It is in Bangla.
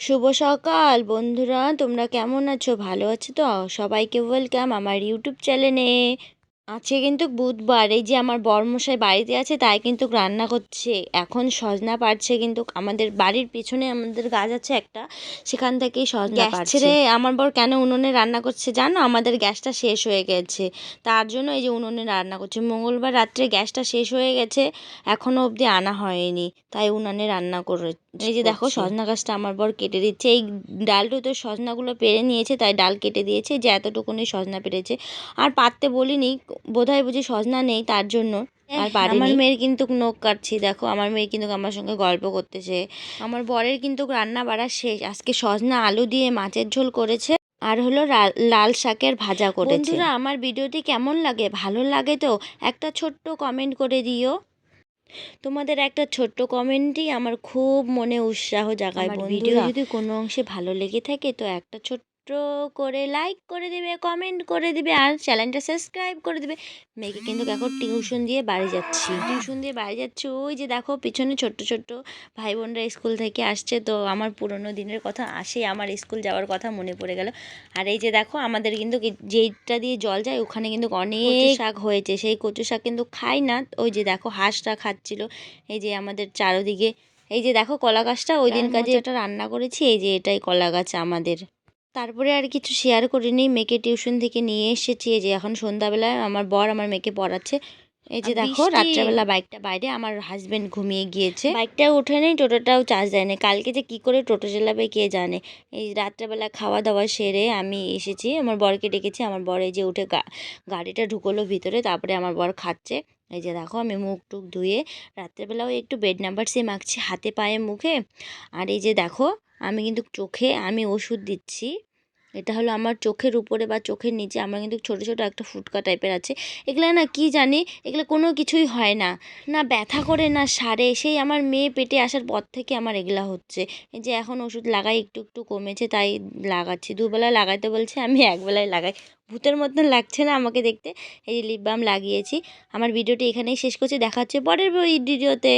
শুভ সকাল। বন্ধুরা তোমরা কেমন আছো? ভালো আছো তো? সবাইকে ওয়েলকাম আমার ইউটিউব চ্যানেলে। আছে কিন্তু বুধবার এই যে আমার বরমশাই বাড়িতে আছে তাই কিন্তু রান্না করছে। এখন সজনা পাড়ছে কিন্তু আমাদের বাড়ির পিছনে আমাদের গাছ আছে একটা সেখান থেকেই সজনা পাড়ছে। রে আমার বর কেন উনুনে রান্না করছে জানো? আমাদের গ্যাসটা শেষ হয়ে গেছে। তার জন্য এই যে উনুনে রান্না করছে। মঙ্গলবার রাত্রে গ্যাসটা শেষ হয়ে গেছে এখনও অবধি আনা হয়নি তাই উনানে রান্না করে এই যে দেখো সজনা গাছটা আমার বর কেটে দিচ্ছে। এই ডালটু তো সজনাগুলো পেরে নিয়েছে তাই ডাল কেটে দিয়েছে যে এতটুকুনি সজনা পেরেছে। আর পাততে বলিনি বোধহয় বুঝি সজনা নেই তার জন্য। আর। আমার মেয়ের কিন্তু নখ কাটছি দেখো আমার মেয়ে কিন্তু আমার সঙ্গে গল্প করতেছে। আমার বরের কিন্তু রান্না বাড়া শেষ আজকে সজনা আলু দিয়ে মাছের ঝোল করেছে আর হলো লাল শাকের ভাজা করেছে। বন্ধুরা আমার ভিডিওটি কেমন লাগে? ভালো লাগে তো? একটা ছোট্ট কমেন্ট করে দিও। তোমাদের একটা ছোট্ট কমেন্টই আমার খুব মনে উৎসাহ জাগায় ভিডিও যদি কোনো অংশে ভালো লেগে থাকে তো একটা ছোট্ট করে লাইক করে দিবে কমেন্ট করে দিবে আর চ্যানেলটা সাবস্ক্রাইব করে দিবে। মেয়েকে কিন্তু এখন টিউশন দিয়ে বাড়ি যাচ্ছি। টিউশন দিয়ে বাড়ি যাচ্ছি। ওই যে দেখো পিছনে ছোট্ট ছোট্ট ভাই বোনরা স্কুল থেকে আসছে। তো আমার পুরোনো দিনের কথা আসে আমার স্কুল যাওয়ার কথা মনে পড়ে গেল। আর এই যে দেখো আমাদের কিন্তু যেইটা দিয়ে জল যায় ওখানে কিন্তু অনেক শাক। হয়েছে। সেই কচু শাক কিন্তু খাই না। ওই যে দেখো হাঁসটা খাচ্ছিল। এই যে আমাদের চারোদিকে এই যে দেখো কলা গাছটা ওই দিন কাজে এটা রান্না করেছি এই যে এটাই কলা গাছ আমাদের। তারপরে আর কিছু শেয়ার করিনি। মেয়েকে টিউশন থেকে নিয়ে এসেছি। এই যে এখন সন্ধ্যাবেলায় আমার বর আমার মেয়েকে পড়াচ্ছে। এই যে দেখো রাত্রেবেলা বাইকটা বাইরে আমার হাজব্যান্ড ঘুমিয়ে গিয়েছে। বাইকটা ওঠে নেই টোটোটাও চার্জ দেয় দেয়নি কালকে যে কি করে টোটো চালাবে কে জানে? এই রাত্রেবেলা খাওয়া দাওয়া সেরে আমি এসেছি। আমার বরকে ডেকেছি। আমার বর এই যে উঠে গা- গাড়িটা ঢুকলো ভিতরে। তারপরে আমার বর খাচ্ছে। এই যে দেখো আমি মুখ টুক ধুয়ে রাত্রেবেলাও একটু বেড নাম্বার সে মাখছি হাতে পায়ে মুখে। আর এই যে দেখো আমি কিন্তু চোখে আমি ওষুধ দিচ্ছি। এটা হলো আমার চোখের উপরে বা চোখের নিচে। আমার কিন্তু ছোটো ছোটো একটা ফুটকা টাইপের আছে। এগুলো না কি জানি, এগুলো কোনো কিছুই হয় না। না ব্যথা করে, না সারে। সেই আমার মেয়ে পেটে আসার পর থেকে আমার এগুলা হচ্ছে। এই যে এখন ওষুধ লাগাই একটু একটু কমেছে, তাই লাগাচ্ছি। দুবেলা লাগাইতে বলছে, আমি একবেলায় লাগাই। ভূতের মতন লাগছে না আমাকে দেখতে। এই যে লিপ বাম লাগিয়েছি। আমার ভিডিওটি এখানেই শেষ করছি। দেখা হচ্ছে পরের ভিডিওতে